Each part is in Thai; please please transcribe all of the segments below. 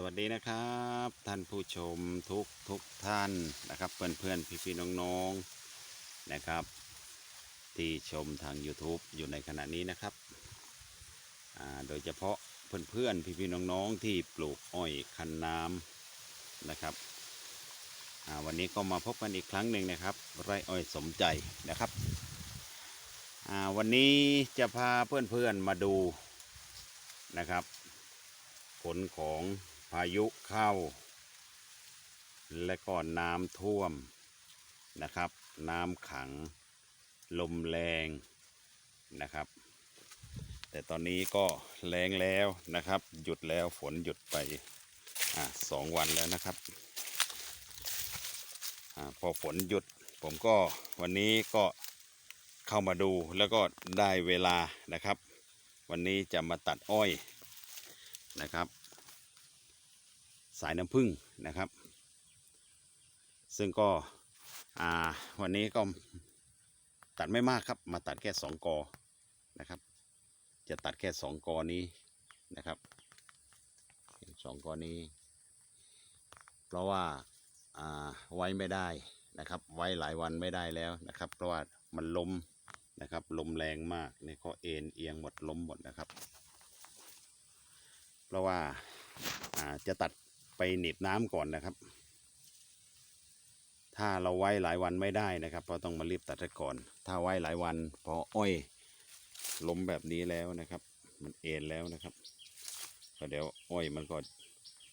สวัสดีนะครับ ท่านผู้ชมทุกทุกท่านนะครับ เพื่อนเพื่อนพี่พี่ๆน้องๆนะครับ ที่ชมทาง YouTube อยู่ในขณะนี้นะครับโดยเฉพาะเพื่อนเพื่อนพี่พี่ๆน้องๆที่ปลูกอ้อยคันน้ำนะครับวันนี้ก็มาพบกันอีกครั้งหนึ่งนะครับ ไร่อ้อยสมใจนะครับวันนี้จะพาเพื่อนเพื่อนๆมาดูนะครับผลของ พายุเข้า และก็น้ำท่วมนะครับ น้ำขัง ลมแรงนะครับ แต่ตอนนี้ก็แรงแล้วนะครับ หยุดแล้วฝนหยุดไปอสองวันแล้วนะครับอพอฝนหยุดผมก็วันนี้ก็เข้ามาดูแล้วก็ได้เวลานะครับ วันนี้จะมาตัดอ้อยนะครับ สายน้ำผึ้งนะครับ ซึ่งก็วันนี้ก็ตัดไม่มากครับ มาตัดแค่สองกอนะครับ จะตัดแค่สองกอนี้นะครับสองกอนี้ เพราะว่าาไว้ไม่ได้นะครับ ไว้หลายวันไม่ได้แล้วนะครับ เพราะว่ามันล้มนะครับ ลมแรงมากในข้อเอ็นเอียงหมดล้มหมดนะครับ เพราะว่าอ่าจะตัด ไปหนีบน้ำก่อนนะครับ ถ้าเราไว้หลายวันไม่ได้นะครับ เพราะต้องมารีบตัดก่อน ถ้าไว้หลายวันพออ้อยล้มแบบนี้แล้วนะครับ มันเอ็นแล้วนะครับก็เดี๋ยวอ้อยมันก็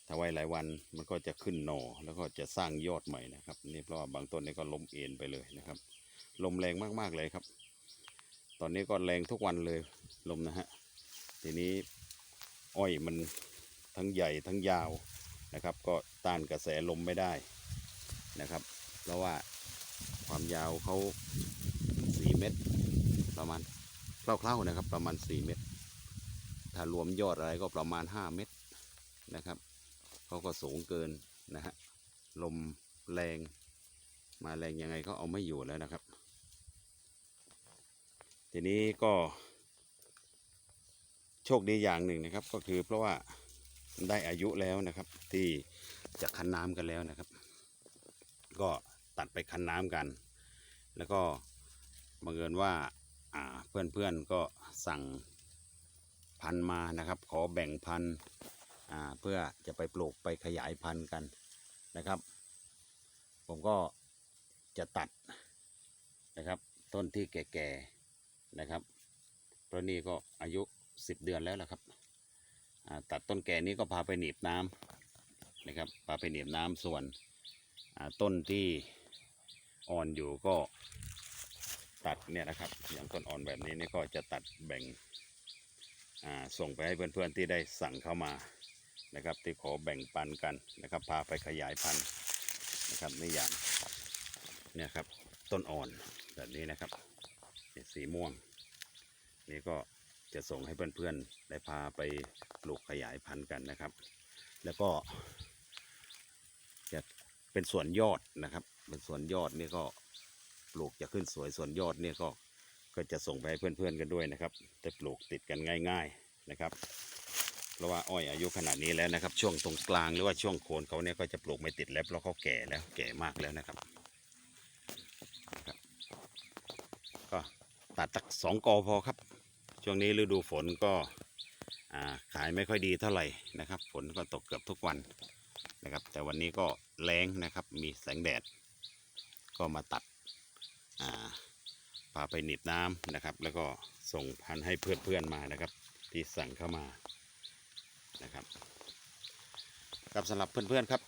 ถ้าไว้หลายวันมันก็จะขึ้นหน่อแล้วก็จะสร้างยอดใหม่นะครับนี่เพราะว่าบางต้นนี่ก็ล้มเอ็นไปเลยนะครับลมแรงมากๆเลยครับ ตอนนี้ก็แรงทุกวันเลยลมนะฮะทีนี้อ้อยมันทั้งใหญ่ทั้งยาว นะครับ ก็ต้านกระแสลมไม่ได้นะครับ เพราะว่าความยาวเขา 4 เมตร ประมาณคร่าวๆนะครับ ประมาณ 4 เมตร ถ้ารวมยอดอะไรก็ประมาณ 5 เมตรนะครับเขาก็สูงเกินนะฮะลมแรงมาแรงยังไงก็เอาไม่อยู่แล้วนะครับ ทีนี้ก็โชคดีอย่างหนึ่งนะครับ ก็คือเพราะว่า ได้อายุแล้วนะครับ ที่จะคั้นน้ำกันแล้วนะครับ ก็ตัดไปคั้นน้ำกัน แล้วก็บังเอิญว่าเพื่อนๆก็สั่งพันมานะครับ ขอแบ่งพันเพื่อจะไปปลูกไปขยายพันธุ์กันนะครับ ผมก็จะตัดนะครับ ต้นที่แก่ๆนะครับเพราะนี่ก็อายุ 10 เดือนแล้วละครับ ตัดต้นแก่นี้ก็พาไปหนีบน้ำนะครับพาไปหนีบน้ำส่วนต้นที่อ่อนอยู่ก็ตัดเนี่ยนะครับอย่างต้นอ่อนแบบนี้นี่ก็จะตัดแบ่งส่งไปให้เพื่อนๆที่ได้สั่งเข้ามานะครับที่ขอแบ่งปันกันนะครับ พาไปขยายพันธุ์นะครับนี่อย่างเนี่ยครับต้นอ่อนแบบนี้นะครับสีม่วงนี่ก็ จะส่งให้เพื่อนๆได้พาไปปลูกขยายพันธุ์กันนะครับ แล้วก็จะเป็นส่วนยอดนะครับ เป็นส่วนยอดนี่ก็ปลูกจะขึ้นสวยส่วนยอดนี่ก็ก็จะส่งไปให้เพื่อนๆกันด้วยนะครับจะปลูกติดกันง่าย ๆนะครับ เพราะว่าอ้อยอายุขนาดนี้แล้วนะครับ ช่วงตรงกลางหรือว่าช่วงโคนเขาเนี่ยก็จะปลูกไม่ติดแล้วเพราะเขาแก่แล้วแก่มากแล้วนะครับครับก็ตัดตักสองกอพอครับ ช่วงนี้ฤดูฝนก็ขายไม่ค่อยดีเท่าไหร่นะครับ ฝนก็ตกเกือบทุกวันนะครับ แต่วันนี้ก็แรงนะครับ มีแสงแดด ก็มาตัดาพาไปหนีบน้ำนะครับ แล้วก็ส่งพันให้เพื่อนๆมานะครับ ที่สั่งเข้ามานะครับครับสำหรับเพื่อนๆครับ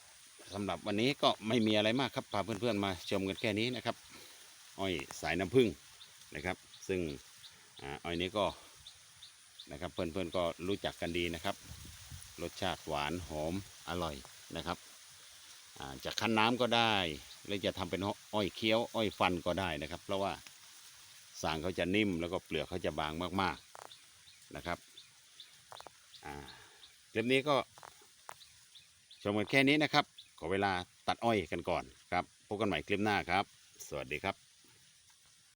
สำหรับวันนี้ก็ไม่มีอะไรมากครับพาเพื่อนๆมาชมกันแค่นี้นะครับ อ้อยสายน้ำผึ้งนะครับ ซึ่งอ้อยนี้ก็ นะครับ เพื่อนๆก็รู้จักกันดีนะครับ รสชาติหวานหอมอร่อยนะครับจะคั้นน้ำก็ได้หรือจะทำเป็นอ้อยเคี้ยวอ้อยฟันก็ได้นะครับ เพราะว่าสางเขาจะนิ่มแล้วก็เปลือกเขาจะบางมากๆนะครับคลิปนี้ก็ชมกันแค่นี้นะครับ ขอเวลาตัดอ้อยกันก่อนครับพบกันใหม่คลิปหน้าครับ สวัสดีครับ